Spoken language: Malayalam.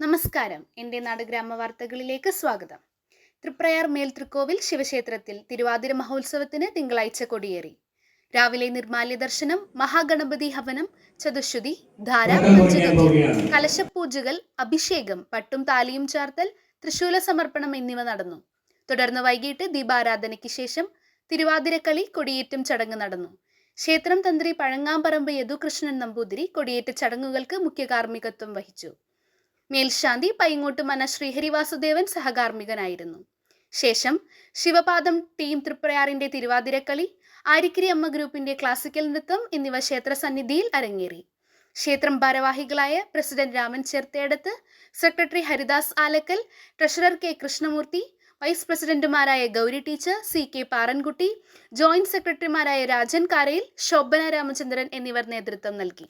നമസ്കാരം. എന്റെ നാട് ഗ്രാമവാർത്തകളിലേക്ക് സ്വാഗതം. തൃപ്രയാർ മേൽത്രിക്കോവിൽ ശിവക്ഷേത്രത്തിൽ തിരുവാതിര മഹോത്സവത്തിന് തിങ്കളാഴ്ച കൊടിയേറി. രാവിലെ നിർമാല്യ ദർശനം മഹാഗണപതി ഹവനം ചതുശ്രുതി ധാര കലശപൂജകൾ അഭിഷേകം പട്ടും താലിയും ചാർത്തൽ തൃശൂല സമർപ്പണം എന്നിവ നടന്നു. തുടർന്ന് വൈകിട്ട് ദീപാരാധനയ്ക്ക് ശേഷം തിരുവാതിരക്കളി കൊടിയേറ്റം ചടങ്ങ് നടന്നു. ക്ഷേത്രം തന്ത്രി പഴങ്ങാമ്പറമ്പ് യദുകൃഷ്ണൻ നമ്പൂതിരി കൊടിയേറ്റ ചടങ്ങുകൾക്ക് മുഖ്യ കാർമ്മികത്വം വഹിച്ചു. മേൽശാന്തി പൈങ്ങോട്ടുമന ശ്രീഹരിവാസുദേവൻ സഹകാർമ്മികനായിരുന്നു. ശേഷം ശിവപാദം ടീം തൃപ്രയാറിന്റെ തിരുവാതിരക്കളി ആരിക്കിരി അമ്മ ഗ്രൂപ്പിന്റെ ക്ലാസിക്കൽ നൃത്തം എന്നിവ ക്ഷേത്ര സന്നിധിയിൽ അരങ്ങേറി. ക്ഷേത്രം ഭാരവാഹികളായ president Raman Cherthedath secretary Haridas Alakkal treasurer K Krishnamurthy vice പ്രസിഡന്റുമാരായ Gauri teacher C K Parankutty joint സെക്രട്ടറിമാരായ രാജൻ കാരയിൽ ശോഭന രാമചന്ദ്രൻ എന്നിവർ നേതൃത്വം നൽകി.